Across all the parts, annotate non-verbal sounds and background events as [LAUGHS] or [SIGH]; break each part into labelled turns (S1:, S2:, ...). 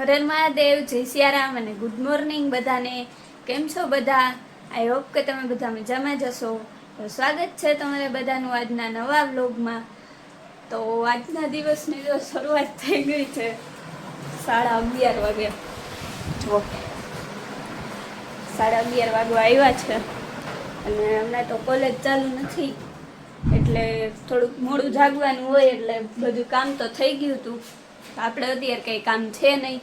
S1: હરેર મહાદેવ, જય સિયારામ અને good morning બધાને. કેમ છો બધા? આઈ હોપ કે તમે બધા મજામાં જશો તો સ્વાગત છે તમારે બધાનું આજના નવા વ્લોગમાં. તો આજના દિવસની જો શરૂઆત થઈ ગઈ છે સાડા અગિયાર વાગે. જુઓ. સાડા અગિયાર વાગવા આવ્યા છે. અને હમણાં તો કોલેજ ચાલુ નથી. એટલે થોડુંક મોડું જાગવાનું હોય એટલે બધું કામ તો થઈ ગયું હતું. આપણે અત્યારે કંઈ કામ છે નહીં.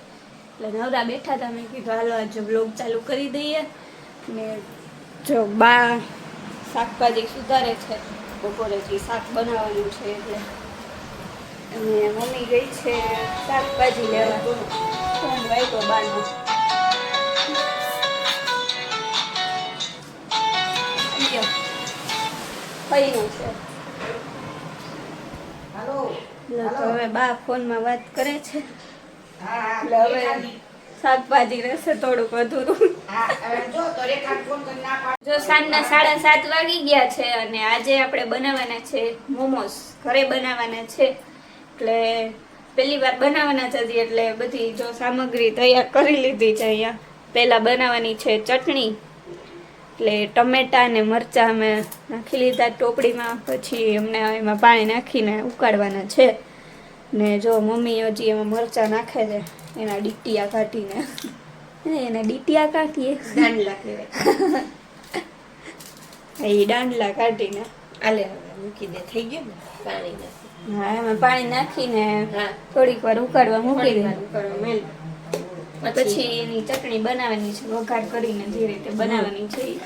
S1: એટલે નવરા બેઠા હતા મેં કીધું હાલો આજે બ્લોગ ચાલુ કરી દઈએ. ને જો બા શાકભાજી સુધારે છે બપોરેથી શાક બનાવવાનું છે એટલે અને મમ્મી ગઈ છે શાકભાજી લેવા. ફોન વાગ્યો બાનો લ્યો. છે. લો તો હવે બા ફોનમાં વાત કરે છે. હવે શાકભાજી રહેશે થોડુંક અધૂરું જો સાંજના સાડા સાત વાગી ગયા છે અને આજે આપણે બનાવવાના છે મોમોસ. ઘરે બનાવવાના છે. એટલે પહેલી વાર બનાવવાના છે એટલે બધી જો સામગ્રી તૈયાર કરી લીધી છે અહીંયા. પહેલાં બનાવવાની છે ચટણી, એટલે ટમેટા ને મરચાં અમે નાખી લીધા ટોપડીમાં. પછી અમને એમાં પાણી નાખીને ઉકાળવાના છે. ને જો મમ્મી હજી એમાં મરચાં નાખે છે એના ડીટીયા કાઢીને. એને ડીટિયા કાઢીએ.
S2: દાંડલા કહેવાય.
S1: એ દાંડલા કાઢીને.
S2: આલે હવે મૂકી દે થઈ ગયું ને? પાણી
S1: હા એમાં પાણી નાખીને થોડીક વાર ઉકાળવા મૂકી દે.
S2: ઉકાળવા મેલ.
S1: પછી એની ચટણી બનાવવાની છે વઘાર કરીને જે રીતે બનાવવાની છે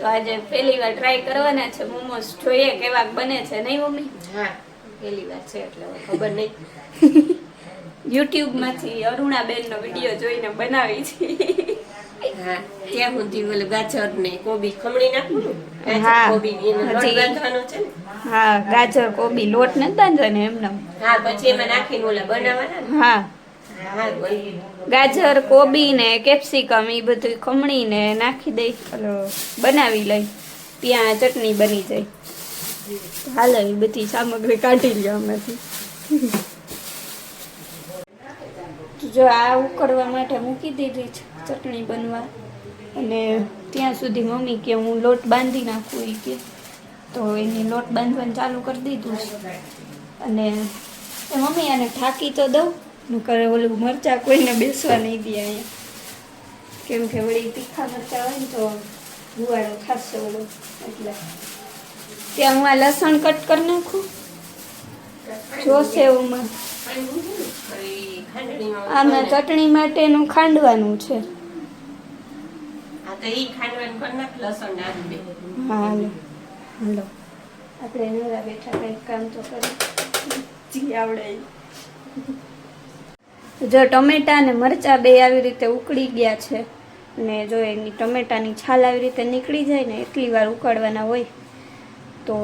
S1: તો આજે પહેલી વાર ટ્રાય કરવાના છે મોમોસ. જોઈએ કેવા બને છે નહીં મમ્મી?
S2: હા. પહેલી વાર છે એટલે ખબર નહીં.
S1: યુટ્યુબમાંથી અરુણાબેનનો વીડિયો જોઈને બનાવી છે.
S2: હા ત્યાં સુધી ઓલું ગાજર ને કોબી ખમણી નાખું
S1: હા.
S2: કોબી લોટ બાંધવાનો છે ને?
S1: હા ગાજર કોબી લોટ નથી બાંધવાનો એમને.
S2: હા પછી એમાં નાખીને ઓલા બનાવવાના
S1: હા. ગાજર કોબી ને કેપ્સિકમ એ બધું ખમણીને નાખી દઈ બનાવી લઈ. ત્યાં ચટણી બની જાય. હાલો, એ બધી સામગ્રી કાઢી લ્યો આમાંથી. જો આ ઉકળવા માટે મૂકી દીધી છે ચટણી બનવા. અને ત્યાં સુધી મમ્મી કે હું લોટ બાંધી નાખું એ કે. તો એની લોટ બાંધવાનું ચાલુ કરી દીધું છે. અને મમ્મી આને ઠાકી તો દઉં, નકર ઓલું મરચાં કોઈને બેસવા નહીં દે અહીંયા. કેમ કે વળી તીખા મરચાં હોય ને તો ગુવાળો ખાશે ઓલો, એટલે ત્યાં હું આ લસણ કટ કરી નાખું? જોશે એમાં આમાં ચટણી માટેનું ખાંડવાનું છે. હાલો. આપણે કામ તો કરી આવડે. જો ટમેટા અને મરચાં બે આવી રીતે ઉકળી ગયા છે, ને જો એની ટમેટાની છાલ આવી રીતે નીકળી જાય ને, એટલી વાર ઉકાળવાના હોય તો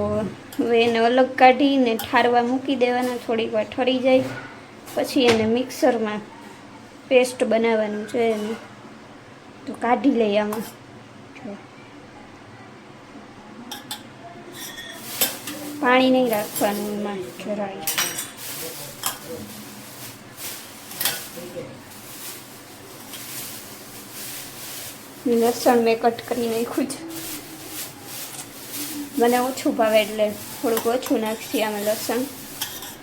S1: હવે એને અલગ કાઢીને ઠારવા મૂકી દેવાના, થોડીક વાર ઠરી જાય. પછી એને મિક્સરમાં પેસ્ટ બનાવવાનું છે એનું. તો કાઢી લઈએ આમાં. પાણી નહીં રાખવાનું એમાં, જરાય. લસણ મેં કટ કરી નાખ્યું છે. મને ઓછું ભાવે એટલે થોડુંક ઓછું નાખશી અમે લસણ.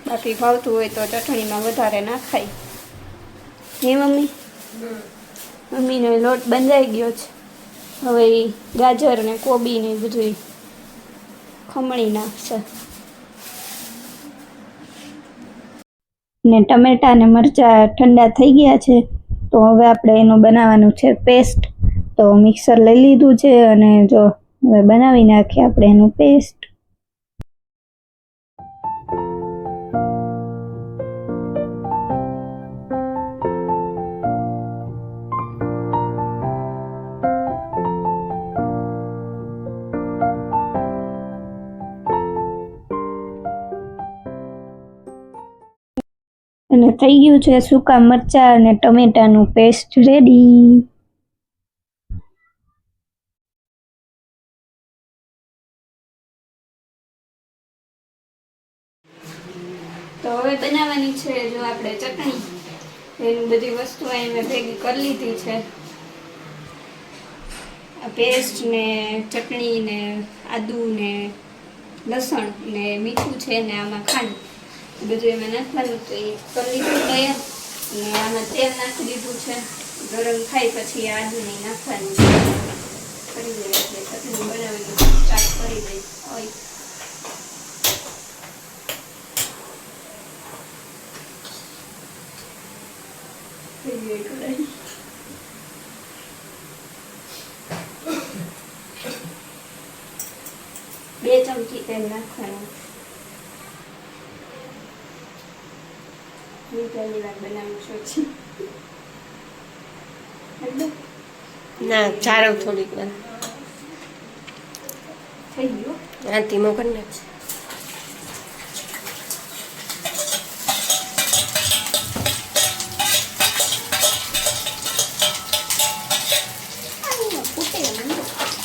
S1: બાકી ભાવતું હોય તો ચટણીમાં વધારે નાખાય. હે મમ્મી? મમ્મીનો લોટ બંધાઈ ગયો છે. હવે ગાજર ને કોબી ને બધું ખમણી નાખશે. ને ટમેટા ને મરચાં ઠંડા થઈ ગયા છે, તો હવે આપણે એનું બનાવવાનું છે પેસ્ટ. તો મિક્સર લઈ લીધું છે અને જો હવે બનાવી નાખીએ આપણે એનું પેસ્ટ અને થઈ ગયું છે સૂકા મરચાં અને ટમેટાનું પેસ્ટ રેડી તો હવે બનાવવાની છે જો આપણે ચટણી એની બધી વસ્તુ અહીં મેં ભેગી કરી લીધી છે. પેસ્ટ ને ચટણી ને આદુ ને લસણ ને મીઠું છે ને આમાં ખાંડ. બધું એમાં નાખવાનું તો એ કરી લીધું તૈયાર. આમાં તેલ નાખી દીધું છે. ગરમ થાય પછી આદુ ને નાખવાનું કરી દઈએ એટલે ચટણી સ્ટાર્ટ કરી દઈ હોય ગઈ કઢાઈ બે ચમચી તેલ નાખવાનું હું પહેલી વાર બનાવું છું
S2: ના ચારો થોડીક વાર
S1: થઈ ગયું
S2: હા મોકલ કરી નાખ
S1: આ ફૂટે મને હા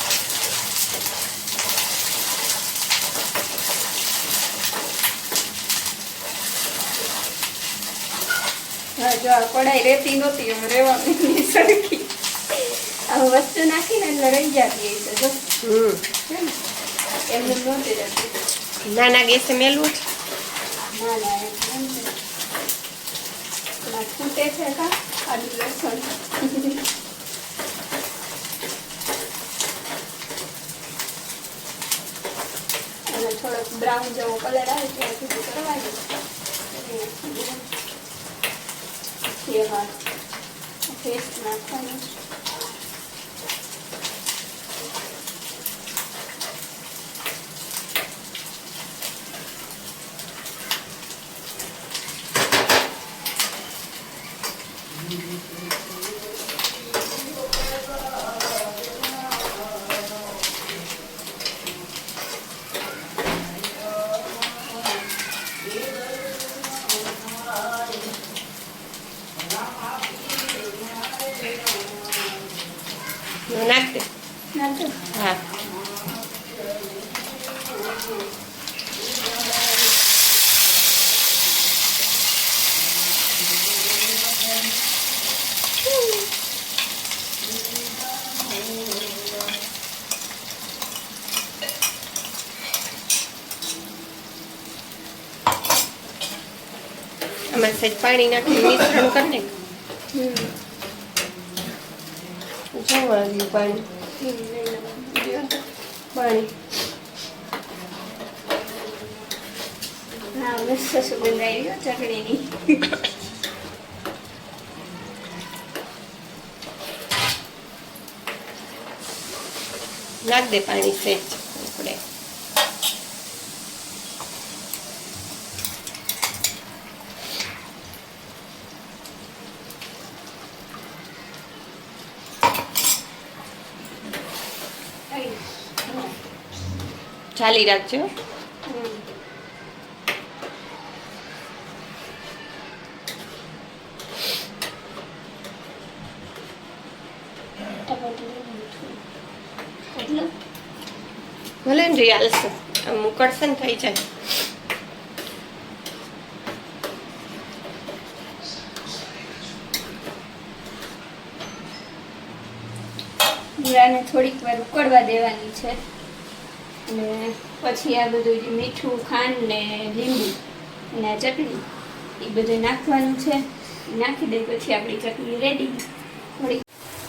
S1: જો આ કઢાઈ રહેતી નહોતી હવે રહેવા માંડી સરખી. આ વસ્તુ નાખીને એટલે રહી જતી જો.
S2: હમ.
S1: છે ને? એમને નહોતી રહેતી.
S2: નાના ગેસે મેલવું છે?
S1: ના ના એમ નથી. પેલા ફૂટે છે કા આદુ લસણ. અને થોડોક બ્રાઉન જેવો કલર આવે ત્યાં સુધી કરવા દો પછી એમાં પેસ્ટ નાખવાનું
S2: નાખ દે
S1: નાખો
S2: હા. આમાં સહેજ પાણી નાખી મિશ્રણ કરી
S1: હમ
S2: જવા આવ્યું પાણી. પાણી નાખ દે પાણી સહેજ આપણે ચાલી રાખજો? ભલે ને રી હાલશે ને થઈ જાય.
S1: થોડીક વાર ઉકળવા દેવાની છે. અને પછી આ બધું જે મીઠું, ખાંડ ને લીંબુ અને ચટણી, એ બધું નાખવાનું છે. નાખી દઈ, પછી આપણી ચટણી રેડી થોડીક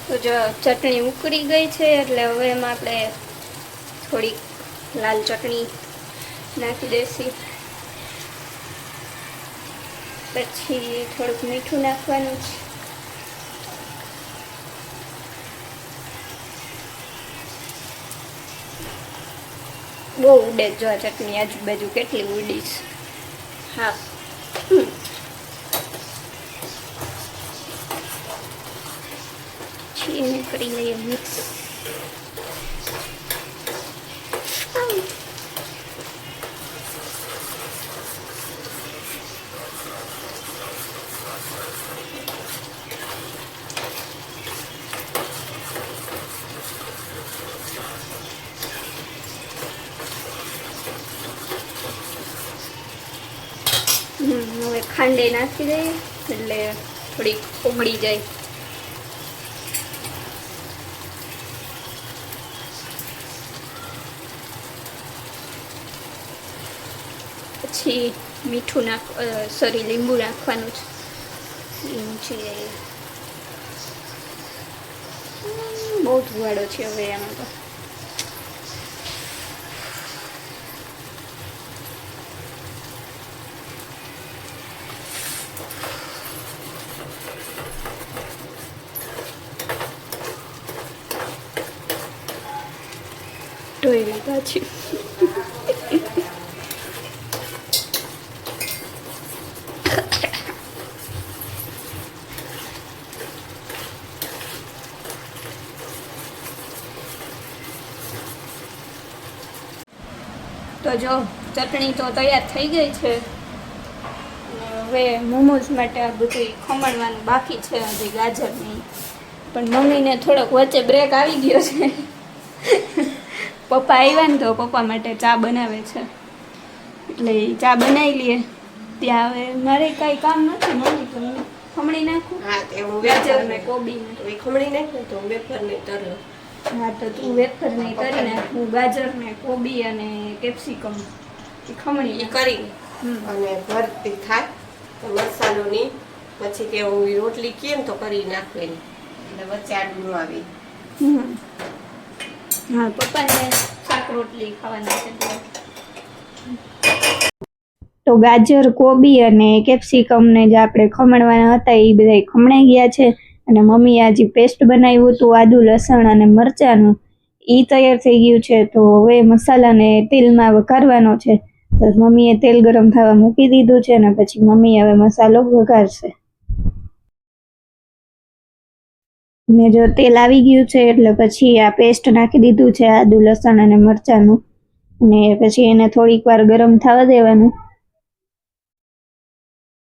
S1: તો જો ચટણી ઉકળી ગઈ છે, એટલે હવે એમાં આપણે થોડીક લાલ ચટણી નાખી દઈશી. પછી થોડુંક મીઠું નાખવાનું છે. બહુ ઉડે જ ચટણી આજુબાજુ કેટલી ઉડીશ હા. છીને કરી લઈએ મિક્સ હમ, હવે ખાંડે નાખી દઈએ એટલે થોડીક ઉમળી જાય. પછી મીઠું નાખ સોરી લીંબુ નાખવાનું છે. ઊંચી હમ, બહુ ધુવાડો છે હવે આમાં તો. લીધા તો જો, ચટણી તો તૈયાર થઈ ગઈ છે. હવે મોમોઝ માટે આ બધું ખમણવાનું બાકી છે હજી ગાજરની. પણ મમ્મીને થોડોક વચ્ચે બ્રેક આવી ગયો છે. પપ્પા આવ્યા ને તો પપ્પા માટે ચા બનાવે છે. એટલે ચા બનાવી લઈએ ત્યાં હવે મારે કાંઈ કામ નથી મમ્મી તો હું ખમણી નાખું.
S2: હા તે હું વેફર
S1: ને કોબી ને.
S2: એ ખમણી નાખું તો હું વેફર ને તરલો
S1: હા તો તું વેફર ને કરી નાખું. ગાજર ને કોબી અને કેપ્સિકમ એ ખમણી
S2: કરી. અને ભરતી થાય તો મસાલોની. પછી કે હું રોટલી કેમ તો કરી નાખું એટલે વચ્ચે આડું ન આવી.
S1: હમ. હા પપ્પાને શાક રોટલી ખાવાની છે તો ગાજર, કોબી અને કેપ્સિકમ ને જે આપણે ખમણવાના હતા એ બધા ખમણાઈ ગયા છે. અને મમ્મીએ આજે પેસ્ટ બનાવ્યું હતું, આદુ, લસણ અને મરચાંનું. એ તૈયાર થઈ ગયું છે. તો હવે મસાલાને તેલમાં વઘારવાનો છે. મમ્મીએ તેલ ગરમ થવા મૂકી દીધું છે અને પછી મમ્મી હવે મસાલો વઘારશે. ને જો તેલ આવી ગયું છે, એટલે પછી આ પેસ્ટ નાખી દીધું છે, આદુ, લસણ અને મરચાંનું. ને પછી એને થોડીક વાર ગરમ થવા દેવાનું.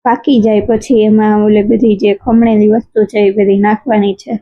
S1: પાકી જાય પછી એમાં ઓલે બધી જે ખમણેલી વસ્તુ છે, એ બધી નાખવાની છે.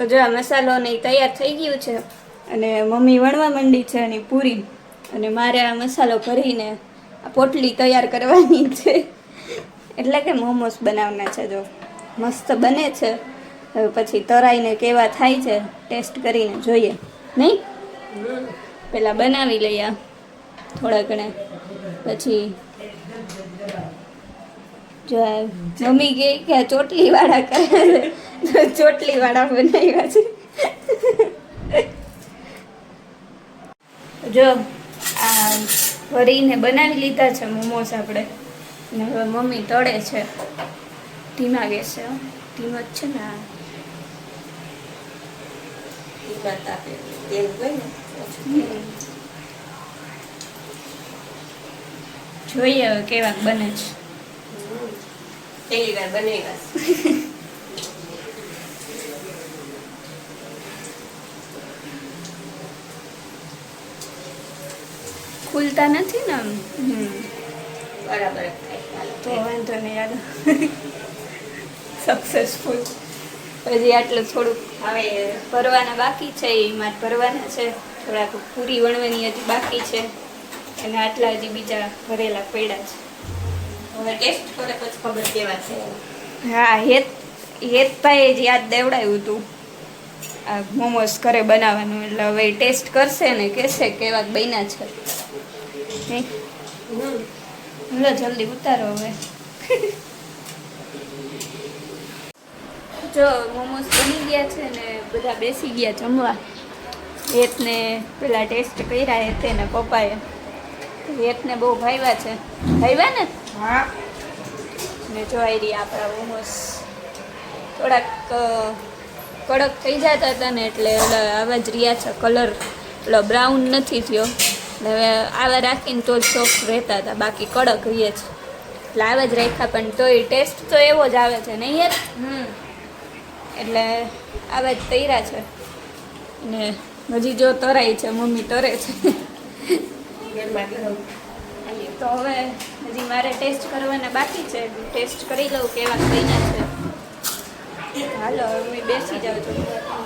S1: તો જો આ મસાલો ને તૈયાર થઈ ગયું છે અને મમ્મી વણવા માંડી છે એની પૂરી. અને મારે આ મસાલો ભરીને આ પોટલી તૈયાર કરવાની છે. એટલે કે મોમોસ બનાવવાના છે જો. મસ્ત બને છે. પછી તરાઈને કેવા થાય છે, ટેસ્ટ કરીને જોઈએ. નહીં? પહેલાં બનાવી લઈએ. થોડા ઘણા. પછી જો મમ્મી કહે કે ચોટલી વાળા કરે ચોટલી વાળા બનાવ્યા છે. જો આ ભરીને બનાવી લીધા છે મોમોસ આપણે. ને હવે મમ્મી તળે છે. ધીમા ગેસે ધીમ જ છે ને જોઈએ હવે કેવાક બને છે.
S2: પહેલી વાર બનેગા
S1: ખુલતા નથી ને આમ
S2: બરાબર
S1: તો વાંધો નહીં યાદ સક્સેસફુલ હજી આટલું થોડુંક
S2: હવે
S1: ભરવાના બાકી છે એમાં જ ભરવાના છે થોડાક પૂરી વણવાની હજી બાકી છે અને આટલા હજી બીજા ભરેલા પડ્યા છે
S2: હવે ટેસ્ટ ખબર કેવા છે.
S1: હા, હેત હેતભાઈએ જ યાદ દેવડાવ્યું હતું. આ મોમોસ ઘરે બનાવવાનું, એટલે હવે ટેસ્ટ કરશે ને કહેશે કેવા બન્યા છે? લો જલ્દી ઉતારો હવે. જો, મોમોસ બની ગયા છે ને બધા બેસી ગયા જમવા. હેતને પેલા ટેસ્ટ કર્યા હેતે ને પપ્પાએ. હેતને બહુ ભાવ્યા છે. ભાવ્યા ને?
S2: હા.
S1: ને જો આવી રહ્યા આપણા મોમોસ થોડાક કડક થઈ જતા હતા ને એટલે આવા જ રહ્યા છે કલર એટલો બ્રાઉન નથી થયો. ને હવે આવા રાખીને તો જ સોફ્ટ રહેતા હતા. બાકી કડક રહીએ છે. એટલે આવા જ રાખ્યા પણ તોય ટેસ્ટ તો એવો જ આવે છે નહીં યાર? એટલે આવા જ તૈરા છે. ને હજી જો તરાય છે મમ્મી તરે છે.
S2: ગરમ
S1: તો હવે હજી મારે ટેસ્ટ કરવાના બાકી છે. ટેસ્ટ કરી લઉં કેવા બન્યા છે. હાલો હું બેસી જાઉં છું.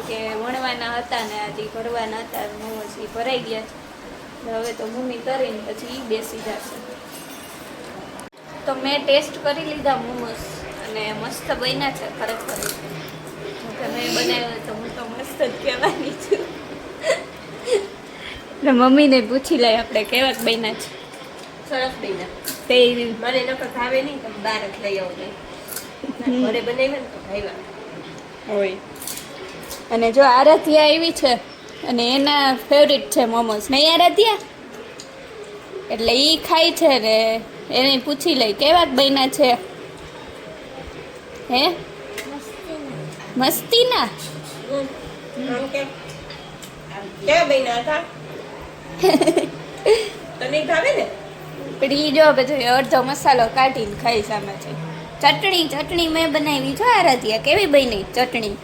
S1: કે વણવાના હતા ને હજી ભરવાના હતા મોમોસ એ ભરાઈ ગયા છે. હવે તો મમ્મી કરીને પછી એ બેસી જશે. તો મેં ટેસ્ટ કરી લીધા મોમોસ અને મસ્ત બન્યા છે ખરેખર. તમે બનાવ્યો તો હું તો મસ્ત જ કહેવાની છું. એટલે મમ્મીને પૂછી લઈ આપણે કેવાક બન્યા છે.
S2: સરસ બન્યા
S1: તે
S2: મને નકર ભાવે નહીં તમે બહાર જ લઈ આવું ઘરે બનાવ્યા ને તો ભાવ્યા.
S1: હોય અને જો આરાધ્યા એવી છે અને એના ફેવરિટ છે મોમોસ. નહીં આરાધ્યા? એટલે એ ખાય છે ને એને પૂછી લઈ કેવા બન્યા છે? હે? મસ્તીના.
S2: કેવા બન્યા હતા? [LAUGHS] તને ભાવે ને?
S1: ઈ જો પછી અડધો મસાલો કાઢીને ખાઈ સામે છે ચટણી ચટણી મેં બનાવી. જો આરાધ્યા કેવી બની? ચટણી.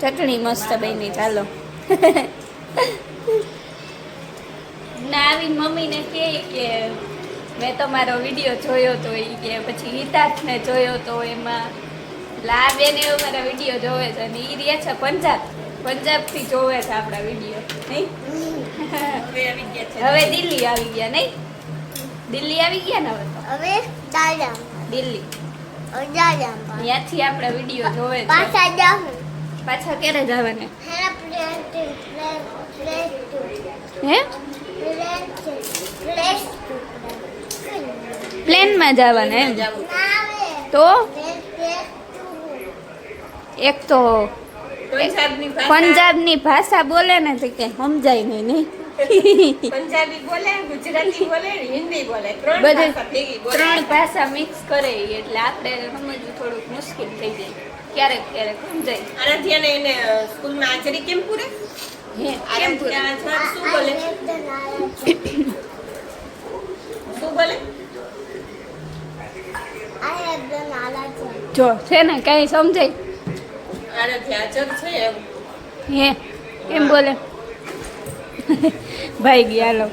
S1: ચટણી મસ્ત બની. ચાલો. ના આવી મમ્મીને કહે કે મેં તમારો વીડિયો જોયો તો એ કે પછી હિતાર્થને જોયો તો એમાં આ બેને મારા વીડિયો જોવે છે અને એ રહે છે પંજાબ. પંજાબથી જોવે છે આપણા વીડિયો. નહીં?
S2: હવે
S1: દિલ્હી આવી ગયા નહીં? દિલ્હી આવી ગયા ને હવે તો?
S3: હવે દાદા
S1: દિલ્હી.
S3: દાદા
S1: ત્યાંથી આપણા વીડિયો જોવે છે
S3: પાછા જાઉં.
S1: પાછા ક્યારે જવાના?
S3: હેના પ્લેન પ્લેન પ્લેસ ટુ
S1: હે?
S3: પ્લેન પ્લેસ ટુ
S1: પ્લેનમાં જવાના એમ?
S2: જાવું.
S3: નાવે
S1: તો?
S3: પ્લેન પ્લેસ ટુ
S1: એક તો
S2: પંજાબની ભાષા.
S1: પંજાબની ભાષા બોલે ને તો કે સમજાય નહીં નહીં [LAUGHS]
S2: પંજાબી બોલે ગુજરાતી બોલે હિન્દી બોલે. ત્રણ
S1: ત્રણ ભાષા મિક્સ કરે એટલે આપણે સમજવું થોડુંક મુશ્કેલ થઈ જાય. ક્યારેક ક્યારેક સમજાય.
S2: આનાથી એને એને સ્કૂલમાં હાજરી કેમ પૂરે?
S1: કેમ પૂરે?
S2: શું બોલે? શું બોલે.
S1: જો છે ને કઈ સમજાય?
S2: અજર છે એમ.
S1: હે કેમ બોલે? ભાઈ ગયા લો.